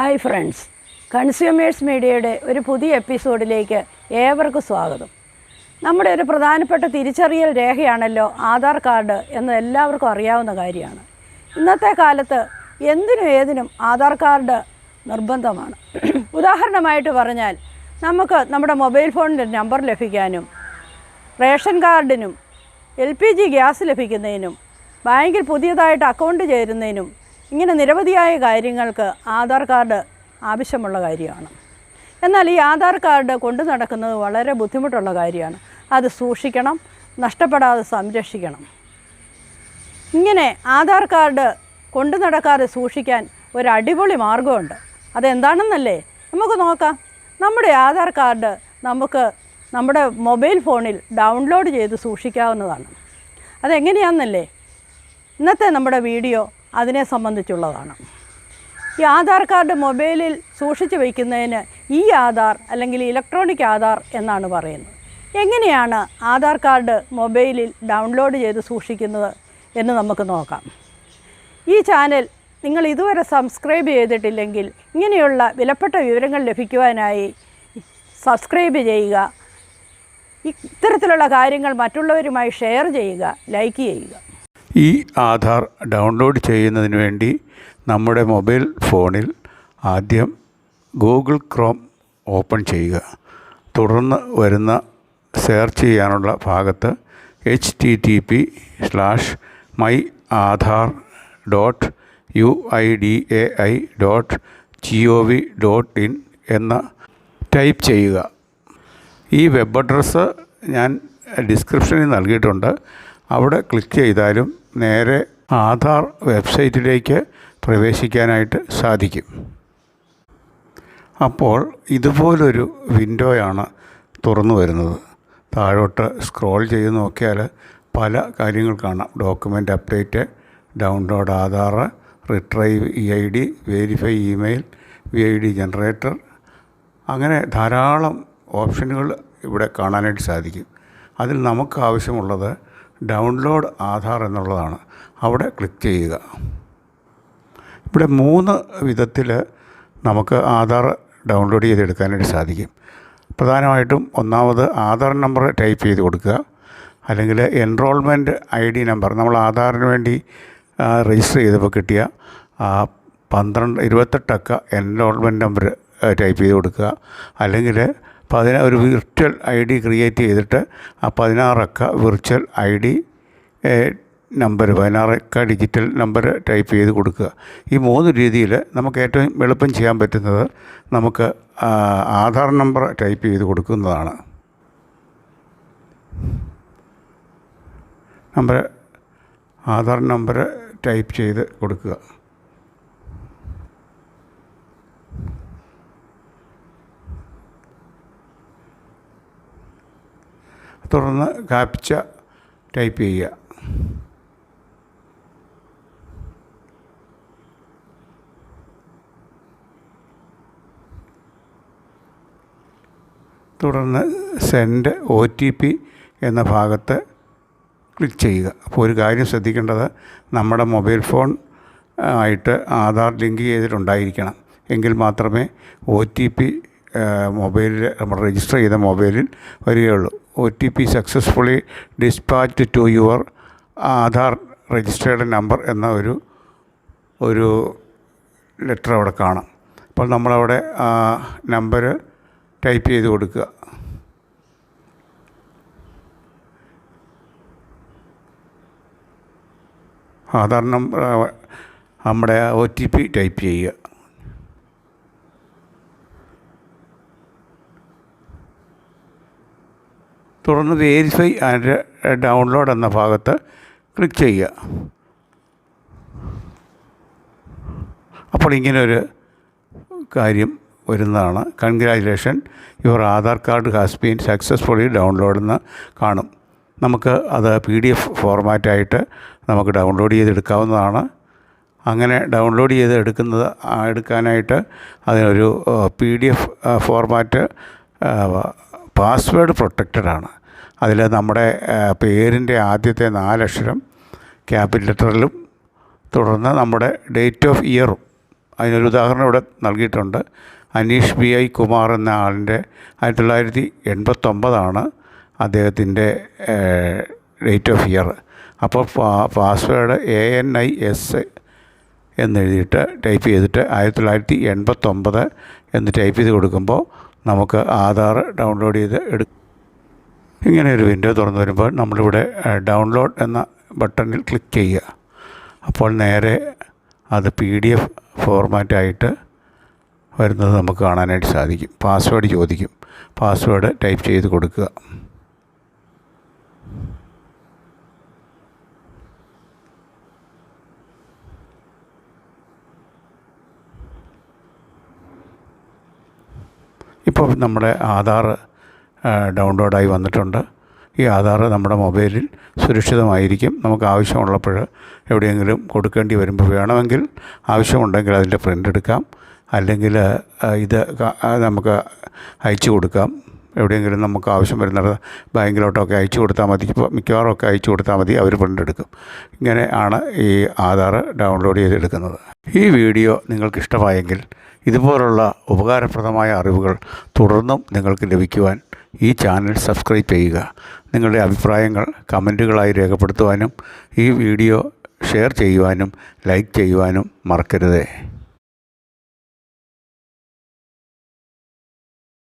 Hi friends consumers മീഡിയയുടെ ഒരു പുതിയ എപ്പിസോഡിലേക്ക് ഏവർക്കും സ്വാഗതം. നമ്മുടെ ഒരു പ്രധാനപ്പെട്ട തിരിച്ചറിയൽ രേഖയാണല്ലോ ആധാർ കാർഡ് എന്ന് എല്ലാവർക്കും അറിയാവുന്ന കാര്യമാണ്. ഇന്നത്തെ കാലത്ത് എന്തിനും ഏതിനും ആധാർ കാർഡ് നിർബന്ധമാണ്. ഉദാഹരണമായിട്ട് പറഞ്ഞാൽ നമുക്ക് നമ്മുടെ മൊബൈൽ ഫോണിന്റെ നമ്പർ ലഭിക്കാനും റേഷൻ കാർഡിനും എൽ പി ജി ഗ്യാസ് ലഭിക്കുന്നതിനും ബാങ്കിൽ പുതിയതായിട്ട് അക്കൗണ്ട് ചേരുന്നതിനും ഇങ്ങനെ നിരവധിയായ കാര്യങ്ങൾക്ക് ആധാർ കാർഡ് ആവശ്യമുള്ള കാര്യമാണ്. എന്നാൽ ഈ ആധാർ കാർഡ് കൊണ്ടു നടക്കുന്നത് വളരെ ബുദ്ധിമുട്ടുള്ള കാര്യമാണ്. അത് സൂക്ഷിക്കണം നഷ്ടപ്പെടാതെ സംരക്ഷിക്കണം. ഇങ്ങനെ ആധാർ കാർഡ് കൊണ്ടു നടക്കാതെ സൂക്ഷിക്കാൻ ഒരു അടിപൊളി മാർഗമുണ്ട് അതെന്താണെന്നല്ലേ? നമുക്ക് നോക്കാം. നമ്മുടെ ആധാർ കാർഡ് നമുക്ക് നമ്മുടെ മൊബൈൽ ഫോണിൽ ഡൗൺലോഡ് ചെയ്ത് സൂക്ഷിക്കാവുന്നതാണ്. അതെങ്ങനെയാണെന്നല്ലേ ഇന്നത്തെ നമ്മുടെ വീഡിയോ അതിനെ സംബന്ധിച്ചുള്ളതാണ്. ഈ ആധാർ കാർഡ് മൊബൈലിൽ സൂക്ഷിച്ചു വയ്ക്കുന്നതിന് ഈ ആധാർ അല്ലെങ്കിൽ ഇലക്ട്രോണിക് ആധാർ എന്നാണ് പറയുന്നത്. എങ്ങനെയാണ് ആധാർ കാർഡ് മൊബൈലിൽ ഡൗൺലോഡ് ചെയ്ത് സൂക്ഷിക്കുന്നത് എന്ന് നമുക്ക് നോക്കാം. ഈ ചാനൽ നിങ്ങൾ ഇതുവരെ സബ്സ്ക്രൈബ് ചെയ്തിട്ടില്ലെങ്കിൽ ഇങ്ങനെയുള്ള വിലപ്പെട്ട വിവരങ്ങൾ ലഭിക്കുവാനായി സബ്സ്ക്രൈബ് ചെയ്യുക. ഇത്തരത്തിലുള്ള കാര്യങ്ങൾ മറ്റുള്ളവരുമായി ഷെയർ ചെയ്യുക ലൈക്ക് ചെയ്യുക. ഈ ആധാർ ഡൗൺലോഡ് ചെയ്യുന്നതിന് വേണ്ടി നമ്മുടെ മൊബൈൽ ഫോണിൽ ആദ്യം ഗൂഗിൾ ക്രോം ഓപ്പൺ ചെയ്യുക. തുടർന്ന് വരുന്ന സെർച്ച് ചെയ്യാനുള്ള ഭാഗത്ത് H T T P slash my Aadhaar dot U I D A I dot G O V dot in എന്ന ടൈപ്പ് ചെയ്യുക. ഈ വെബ് അഡ്രസ്സ് ഞാൻ ഡിസ്ക്രിപ്ഷനിൽ നൽകിയിട്ടുണ്ട്. അവിടെ ക്ലിക്ക് ചെയ്താലും നേരെ ആധാർ വെബ്സൈറ്റിലേക്ക് പ്രവേശിക്കാനായിട്ട് സാധിക്കും. അപ്പോൾ ഇതുപോലൊരു വിൻഡോയാണ് തുറന്നു വരുന്നത്. താഴോട്ട് സ്ക്രോൾ ചെയ്ത് നോക്കിയാൽ പല കാര്യങ്ങൾ കാണാം. Document update download Aadhaar retrieve E I D verify email V I D generator അങ്ങനെ ധാരാളം ഓപ്ഷനുകൾ ഇവിടെ കാണാനായിട്ട് സാധിക്കും. അതിൽ നമുക്ക് ആവശ്യമുള്ളത് ഡൗൺലോഡ് ആധാർ എന്നുള്ളതാണ്. അവിടെ ക്ലിക്ക് ചെയ്യുക. ഇവിടെ മൂന്ന് വിധത്തിൽ നമുക്ക് ആധാർ ഡൗൺലോഡ് ചെയ്തെടുക്കാനായിട്ട് സാധിക്കും. പ്രധാനമായിട്ടും ഒന്നാമത് ആധാർ നമ്പർ ടൈപ്പ് ചെയ്ത് കൊടുക്കുക. അല്ലെങ്കിൽ എൻറോൾമെന്റ് ഐ ഡി നമ്പർ നമ്മൾ ആധാറിന് വേണ്ടി രജിസ്റ്റർ ചെയ്തപ്പോൾ കിട്ടിയ പന്ത്രണ്ട് ഇരുപത്തെട്ടക്ക എൻറോൾമെന്റ് നമ്പർ ടൈപ്പ് ചെയ്ത് കൊടുക്കുക. അല്ലെങ്കിൽ പതിന ഒരു വിർച്വൽ ഐ ഡി ക്രിയേറ്റ് ചെയ്തിട്ട് ആ പതിനാറക്ക വിർച്വൽ ഐ ഡി നമ്പർ പതിനാറക്ക ഡിജിറ്റൽ നമ്പർ ടൈപ്പ് ചെയ്ത് കൊടുക്കുക. ഈ മൂന്ന് രീതിയിൽ നമുക്ക് ഏറ്റവും എളുപ്പം ചെയ്യാൻ പറ്റുന്നത് നമുക്ക് ആധാർ നമ്പർ ടൈപ്പ് ചെയ്ത് കൊടുക്കുന്നതാണ്. നമ്പർ ആധാർ നമ്പർ ടൈപ്പ് ചെയ്ത് കൊടുക്കുക. തുടർന്ന് കാപ്ച ടൈപ്പ് ചെയ്യുക. തുടർന്ന് സെൻഡ് ഒ ടി പി എന്ന ഭാഗത്ത് ക്ലിക്ക് ചെയ്യുക. അപ്പോൾ ഒരു കാര്യം ശ്രദ്ധിക്കേണ്ടത് നമ്മുടെ മൊബൈൽ ഫോൺ ആയിട്ട് ആധാർ ലിങ്ക് ചെയ്തിട്ടുണ്ടായിരിക്കണം. എങ്കിൽ മാത്രമേ ഒ ടി പി മൊബൈലിൽ നമ്മൾ രജിസ്റ്റർ ചെയ്ത മൊബൈലിൽ വരികയുള്ളൂ. O T P successfully dispatched to your Aadhaar registered number എന്ന ഒരു ഒരു ലെറ്റർ അവിടെ കാണാം. അപ്പോൾ നമ്മളവിടെ ആ നമ്പർ ടൈപ്പ് ചെയ്ത് കൊടുക്കുക. ആധാർ നമ്പർ നമ്മുടെ ഒ ടി പി ടൈപ്പ് ചെയ്യുക. തുടർന്ന് വേരിഫൈ ആൻഡ് ഡൗൺലോഡ് എന്ന ഭാഗത്ത് ക്ലിക്ക് ചെയ്യുക. അപ്പോൾ ഇങ്ങനൊരു കാര്യം വരുന്നതാണ്. Congratulation your Aadhaar card has been successfully download എന്ന് കാണും. നമുക്ക് അത് പി ഡി എഫ് ഫോർമാറ്റായിട്ട് നമുക്ക് ഡൗൺലോഡ് ചെയ്തെടുക്കാവുന്നതാണ്. അങ്ങനെ ഡൗൺലോഡ് ചെയ്ത് എടുക്കുന്നത് എടുക്കാനായിട്ട് അതിനൊരു P D F format password protected ആണ് അതിൽ നമ്മുടെ പേരിന്റെ ആദ്യത്തെ നാലക്ഷരം ക്യാപിറ്റൽ ലെറ്ററിലും തുടർന്ന് നമ്മുടെ ഡേറ്റ് ഓഫ് ഇയറും അതിനൊരു ഉദാഹരണം ഇവിടെ നൽകിയിട്ടുണ്ട്. അനീഷ് ബി ഐ കുമാർ എന്ന ആളിന്റെ ആയിരത്തി തൊള്ളായിരത്തി എൺപത്തൊമ്പതാണ് അദ്ദേഹത്തിന്റെ ഡേറ്റ് ഓഫ് ഇയർ. അപ്പോൾ password A N I S എന്നെഴുതിയിട്ട് type ചെയ്തിട്ട് ആയിരത്തി തൊള്ളായിരത്തി എൺപത്തൊമ്പത് എന്ന് ടൈപ്പ് ചെയ്ത് കൊടുക്കുമ്പോൾ നമുക്ക് ആധാർ ഡൗൺലോഡ് ചെയ്ത് എടു ഇങ്ങനെ ഒരു വിൻഡോ തുറന്നു വരുമ്പോൾ നമ്മളിവിടെ ഡൗൺലോഡ് എന്ന ബട്ടണിൽ ക്ലിക്ക് ചെയ്യുക. അപ്പോൾ നേരെ അത് പി ഡി എഫ് ഫോർമാറ്റായിട്ട് വരുന്നത് നമുക്ക് കാണാനായിട്ട് സാധിക്കും. പാസ്വേഡ് ചോദിക്കും. പാസ്വേഡ് ടൈപ്പ് ചെയ്ത് കൊടുക്കുക. ഇപ്പോൾ നമ്മുടെ ആധാർ ഡൗൺലോഡായി വന്നിട്ടുണ്ട്. ഈ ആധാർ നമ്മുടെ മൊബൈലിൽ സുരക്ഷിതമായിരിക്കും. നമുക്ക് ആവശ്യമുള്ളപ്പോൾ എവിടെയെങ്കിലും കൊടുക്കേണ്ടി വരുമ്പോൾ വേണമെങ്കിൽ ആവശ്യമുണ്ടെങ്കിൽ അതിന്റെ പ്രിന്റ് എടുക്കാം. അല്ലെങ്കിൽ ഇത് നമുക്ക് അയച്ചു കൊടുക്കാം. എവിടെയെങ്കിലും നമുക്ക് ആവശ്യം വരുന്നത് ബാങ്കിലോട്ടൊക്കെ അയച്ചു കൊടുത്താൽ മതി. മിക്കവാറും ഒക്കെ അയച്ചു കൊടുത്താൽ മതി. അവർ പ്രിന്റ് എടുക്കും. ഇങ്ങനെ ആണ് ഈ ആധാർ ഡൗൺലോഡ് ചെയ്തെടുക്കുന്നത്. ഈ വീഡിയോ നിങ്ങൾക്ക് ഇഷ്ടമായെങ്കിൽ ഇതുപോലുള്ള ഉപകാരപ്രദമായ അറിവുകൾ തുടർന്നും നിങ്ങൾക്ക് ലഭിക്കുവാൻ ഈ ചാനൽ സബ്സ്ക്രൈബ് ചെയ്യുക. നിങ്ങളുടെ അഭിപ്രായങ്ങൾ കമന്റുകളായി രേഖപ്പെടുത്തുവാനും ഈ വീഡിയോ ഷെയർ ചെയ്യുവാനും ലൈക്ക് ചെയ്യുവാനും മറക്കരുതേ.